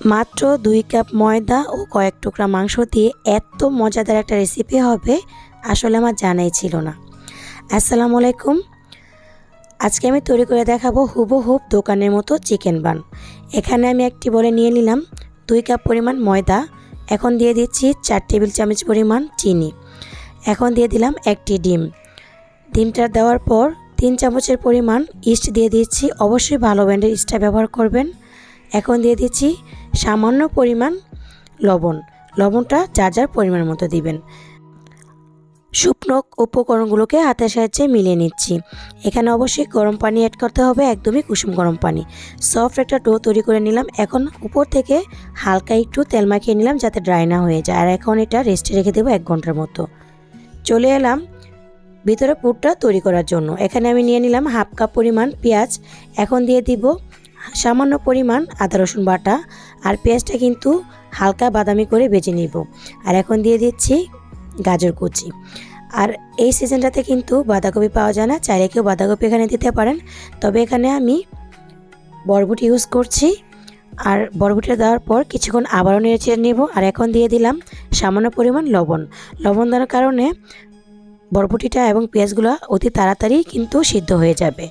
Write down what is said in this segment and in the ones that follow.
মাত্র দুই কাপ ময়দা ও কয়েক টুকরা মাংস দিয়ে এত মজাদার একটা রেসিপি হবে আসলে আমার জানাই ছিল না। আসসালামু আলাইকুম। আজকে আমি তৈরি করে দেখাবো হুবহুব দোকানের মতো চিকেন বান। এখানে আমি একটি বলে নিয়ে নিলাম দুই কাপ পরিমাণ ময়দা, এখন দিয়ে দিচ্ছি চার টেবিল চামচ পরিমাণ চিনি। এখন দিয়ে দিলাম একটি ডিম। ডিমটা দেওয়ার পর তিন চামচের পরিমাণ ইস্ট দিয়ে দিচ্ছি। অবশ্যই ভালো ব্র্যান্ডের ইস্টটা ব্যবহার করবেন। এখন দিয়ে দিচ্ছি সামান্য পরিমাণ লবণ। লবণটা যার যার পরিমাণ মতো দিবেন। শুকনো উপকরণগুলোকে হাতের সাহায্যে মিলিয়ে নিচ্ছি। এখানে অবশ্যই গরম পানি অ্যাড করতে হবে, একদমই কুসুম গরম পানি। সফট একটা ডো তৈরি করে নিলাম। এখন উপর থেকে হালকা একটু তেল মাখিয়ে নিলাম যাতে ড্রাই না হয়ে যায়। আর এখন এটা রেস্টে রেখে দেবো এক ঘণ্টার মতো। চলে এলাম ভিতরে পুরটা তৈরি করার জন্য। এখানে আমি নিয়ে নিলাম হাফ কাপ পরিমাণ পেঁয়াজ। এখন দিয়ে দিব সামান্য পরিমাণ আদা, রসুন বাটা আর পেঁয়াজটা কিন্তু হালকা বাদামি করে বেজে নিব। আর এখন দিয়ে দিচ্ছি গাজর কুচি। আর এই সিজনটাতে কিন্তু বাঁধাকপি পাওয়া যায় না, চাইলে কেউ বাঁধাকপি এখানে দিতে পারেন। তবে এখানে আমি বরবটি ইউজ করছি। আর বরবটিটা দেওয়ার পর কিছুক্ষণ আবারও নেড়ে চেড়ে নেব। আর এখন দিয়ে দিলাম সামান্য পরিমাণ লবণ। লবণ দেওয়ার কারণে বরবটিটা এবং পেঁয়াজগুলো অতি তাড়াতাড়ি কিন্তু সিদ্ধ হয়ে যাবে।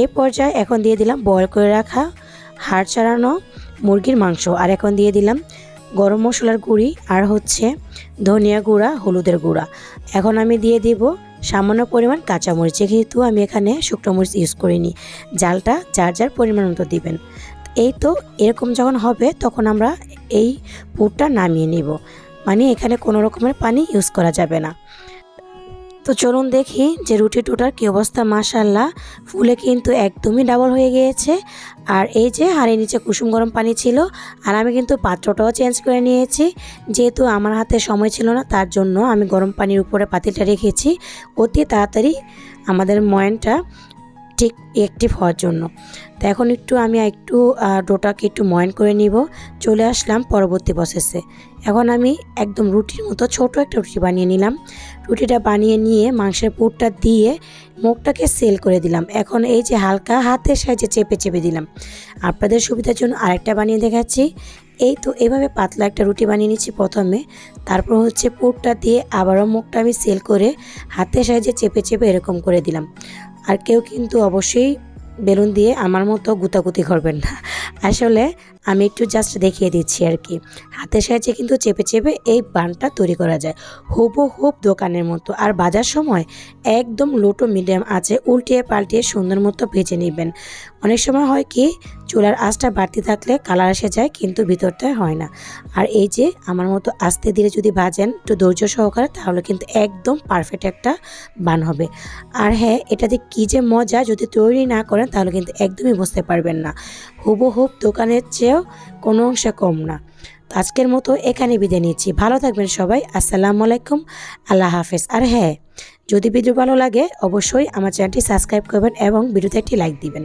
এই পর্যায়ে এখন দিয়ে দিলাম বয়ল করে রাখা হাড় ছাড়ানো মুরগির মাংস। আর এখন দিয়ে দিলাম গরম মশলার গুঁড়ি আর হচ্ছে ধনিয়া গুঁড়া, হলুদের গুঁড়া। এখন আমি দিয়ে দিব সামান্য পরিমাণ কাঁচামরিচ, যেহেতু আমি এখানে শুকনো মরিচ ইউজ করিনি। জালটা যার যার পরিমাণ মতো দিবেন। এই তো এরকম যখন হবে তখন আমরা এই পুরটা নামিয়ে নিব। মানে এখানে কোনো রকমের পানি ইউজ করা যাবে না। তো চলুন দেখি যে রুটি টুটার কী অবস্থা মাশাল্লাহ ফুলে কিন্তু একদমই ডাবল হয়ে গিয়েছে। আর এই যে হাড়ির নিচে কুসুম গরম পানি ছিল, আর আমি কিন্তু পাত্রটাও চেঞ্জ করে নিয়েছি। যেহেতু আমার হাতে সময় ছিল না, তার জন্য আমি গরম পানির উপরে পাতিলটা রেখেছি। অতি তাড়াতাড়ি আমাদের ময়নটা ঠিক অ্যাক্টিভ হওয়ার জন্য। তো এখন একটু আমি একটু ডোটাকে একটু ময়ন করে নিব। চলে আসলাম পরবর্তী প্রসেসে এখন আমি একদম রুটির মতো ছোট একটা রুটি বানিয়ে নিলাম। রুটিটা বানিয়ে নিয়ে মাংসের পুরটা দিয়ে মুখটাকে সেল করে দিলাম। এখন এই যে হালকা হাতের সাহায্যে চেপে চেপে দিলাম। আপনাদের সুবিধার জন্য আরেকটা বানিয়ে দেখাচ্ছি। এই তো এভাবে পাতলা একটা রুটি বানিয়ে নিচ্ছি প্রথমে। তারপর হচ্ছে পুরটা দিয়ে আবারও মুখটা আমি সেল করে হাতের সাহায্যে চেপে চেপে এরকম করে দিলাম। আর কেউ কিন্তু অবশ্যই বেলুন দিয়ে আমার মতো গুতাগুতি করবেন না। আসলে আমি একটু জাস্ট দেখিয়ে দিচ্ছি আর কি। হাতের সাহায্যে কিন্তু চেপে চেপে এই বানটা তৈরি করা যায়। হুবো হুব দোকানের মতো। আর বাজার সময় একদম লোটো মিডিয়াম আছে, উল্টিয়ে পাল্টিয়ে সুন্দর মতো ভেজে নেবেন। অনেক সময় হয় কি, চুলার আঁচটা বাড়তি থাকলে কালার এসে যায়, কিন্তু ভিতরটায় হয় না। আর এই যে আমার মতো আস্তে ধীরে যদি ভাজেন একটু ধৈর্য সহকারে, তাহলে কিন্তু একদম পারফেক্ট একটা বান হবে। আর হ্যাঁ এটাতে কী যে মজা, যদি তৈরি না করেন, তাহলে কিন্তু একদমই বুঝতে পারবেন না। হুবহুব দোকানের চেয়েও কোনো অংশে কম না। তো আজকের মতো এখানে বিদায় নিচ্ছি। ভালো থাকবেন সবাই। আসসালামু আলাইকুম। আল্লাহ হাফেজ। আর হ্যাঁ যদি ভিডিও ভালো লাগে, অবশ্যই আমার চ্যানেলটি সাবস্ক্রাইব করবেন এবং ভিডিওতে একটি লাইক দিবেন।